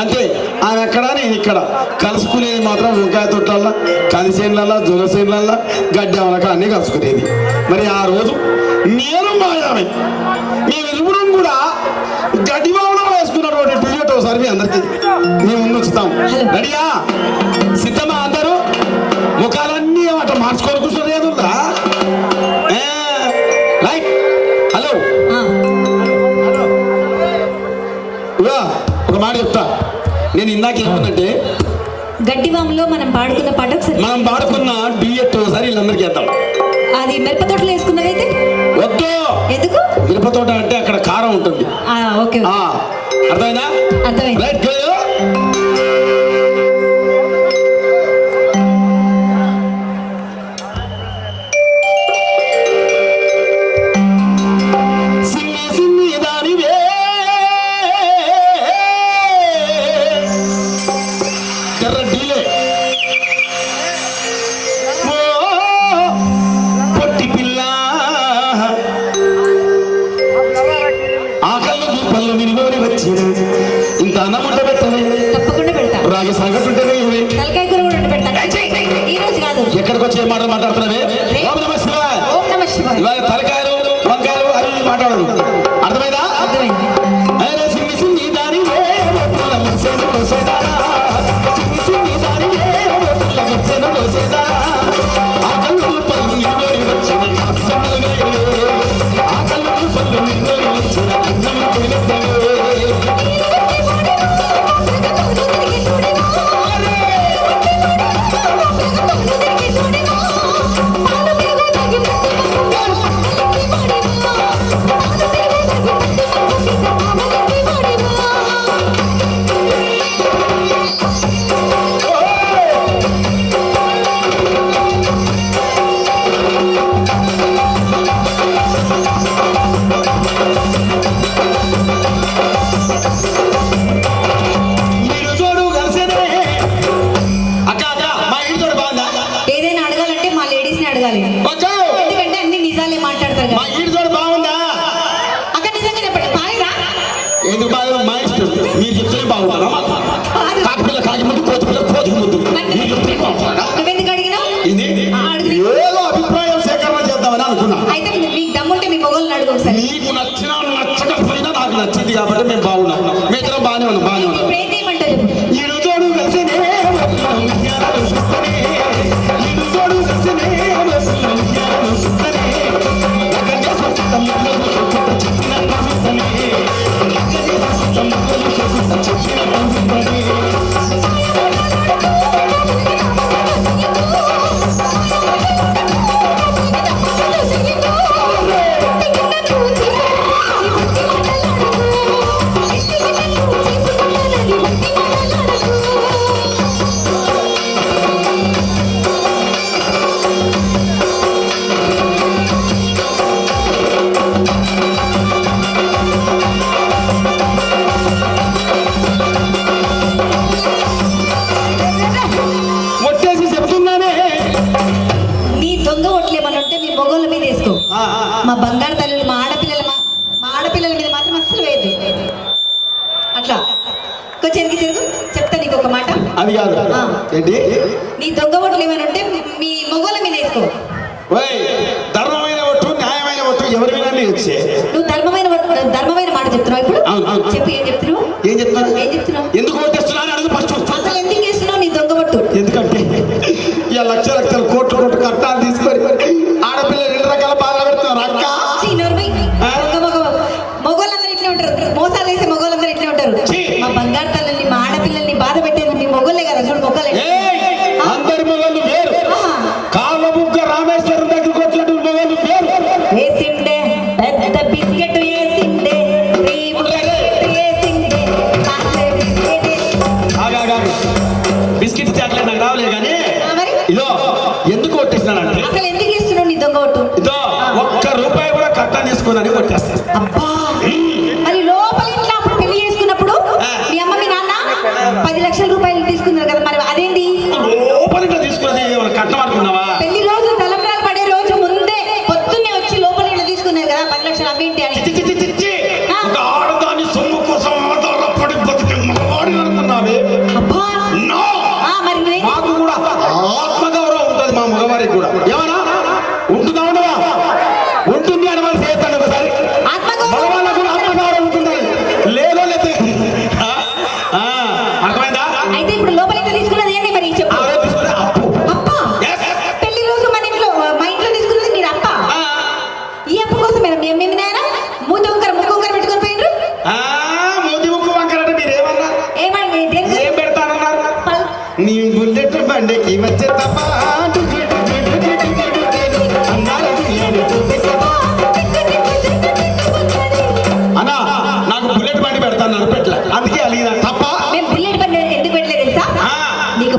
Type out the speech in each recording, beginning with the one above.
అంటే ఆయన ఎక్కడ నేను ఇక్కడ. కలుసుకునేది మాత్రం వంకాయ తొట్టల్లా కలిసేళ్ళల్లా జులసేళ్ళల్లా గడ్డి అవలక అన్నీ కలుసుకునేది. మరి ఆ రోజు నేను మాయామే. మేమిరువురం కూడా గడ్డి బావన వేసుకున్నటువంటి టికెట్ ఒకసారి మీ అందరికీ మేము ముందు ఉంచుతాం. రెడీయా? సిద్ధమా అందరూ? ముఖాలన్నీ అట్లా మార్చుకోవాలి కూర్చొని గట్టివాములో మనం పాడుకున్న పాట ఒకసారి మనం పాడుకున్న డ్యూయెట్ ఒకసారి వీళ్ళందరికీ చేద్దాం అది మిరప తోటలో వేసుకున్నదైతే? వద్దు! ఎందుకు? మిరప తోట అంటే అక్కడ కారం ఉంటుంది. ఓకే అర్థమైందా? అర్థమైంది. రైట్ నాకు సంగతి ఉంటేనే ఇవి ఎక్కడికి వచ్చి ఏం మాటలు మాట్లాడుతున్నావే? माइट मेरे चले बाबू वाला मत काट के लखा के मुझे खोज खोज खोज मुझे మా బంగారు తల్లులు మా ఆడపిల్లలు మా ఆడపిల్లల మీద మాత్రం అస్సలు వేయదు అట్లా. చెరుకు చెరుకు చెప్తా నీకు ఒక మాట. అది కాదు. ఏంటి? నీ దొంగ ఓట్లు ఏమైనా ఉంటే మీ మొగోల మీద వేసుకో. ధర్మమైన ఓటు న్యాయమైన ఓటు ఎవరి నువ్వు ధర్మమైన ధర్మమైన మాట చెప్తున్నావు ఇప్పుడు? చెప్పు ఏం చెప్తున్నావు? ఏం చెప్తున్నావు ఏం చెప్తున్నావు? ఎందుకు de biscuit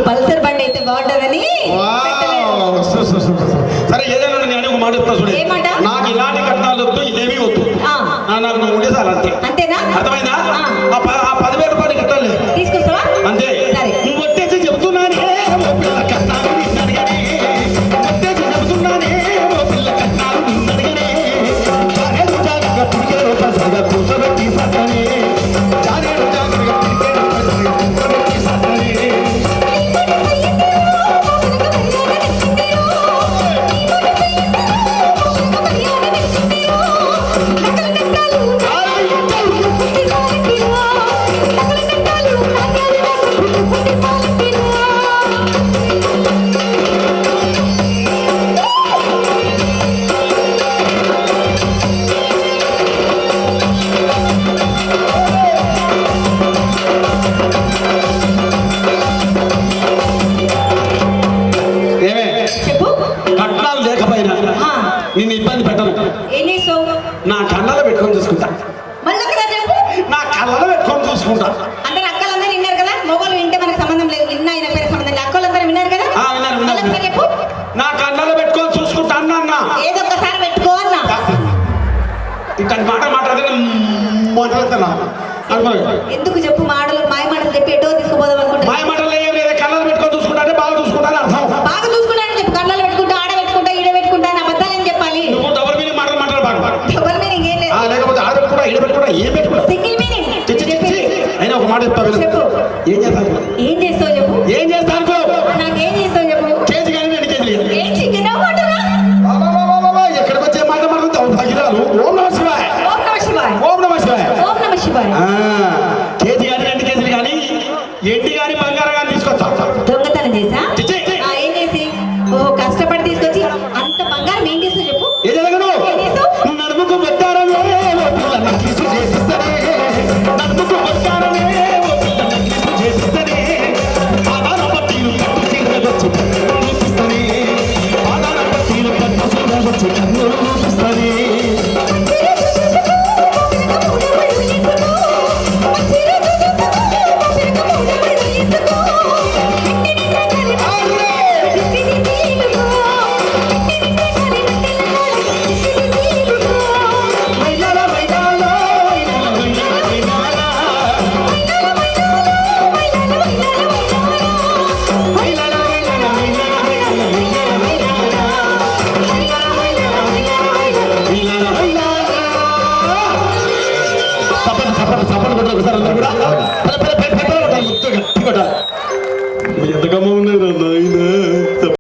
పల్సర్ బండి అయితే బాగుంటుందని. సరే ఏదైనా నేను ఒక మాట చెప్తా చూడే. ఏ మాట? నాకు ఇలాంటి కట్నాలు వద్దు ఏమీ వద్దు. నాకు నువ్వు ఉండే చాలు అంతే. అంతేనా? అర్థమైందా? ఆ పదివేల రూపాయలు కట్టాలి. తీసుకొస్తావా? అంతే. సరే. నా కళ్ళలో పెట్టుకొని చూసుకుంటా. నా కళ్ళలో పెట్టుకొని చూసుకుంటా. అందరు అక్కలందరూ విన్నారు కదా? మొగలు వింటే మనకు సంబంధం లేదు. విన్నా అయిన పేరు సంబంధం లేదు. అక్కలందరూ విన్నారు కదా? చెప్పు. నా కళ్ళలో పెట్టుకొని చూసుకుంటా అన్నా ఏదో ఒకసారి పెట్టుకో అన్నా. ఇట్లాంటి మాట మాట్లాడితే మాట్లాడుతున్నా ఎందుకు? చెప్పు మాటలు మాయ మాటలు చెప్పి ఎటో తీసుకుపోదాం అనుకుంటా మాయ మాటలు ఏం లేదు కళ్ళలో పెట్టుకొని చూసుకుంటా అంటే బాగా చూసుకుంటా అని అర్థం బాగా చూసుకున్నాను చెప్పు కళ్ళలో పెట్టుకుంటా ఆడ పెట్టుకుంటా ఈడ పెట్టుకుంటా అని అబద్ధాలని చెప్పాలి నువ్వు డబుల్ మీనింగ్ మాటలు మాట్లాడు బాగా ఎవరి మీనింగ్ ఏం ఆ, లేదు లేకపోతే ఆడ పెట్టుకుంటా ఈడ పెట్టుకుంటా ఏం పెట్టుకుంటా సింగిల్ మీనింగ్. అయినా ఒక మాట చెప్తా. ఏం చేస్తాను ఏం ఏం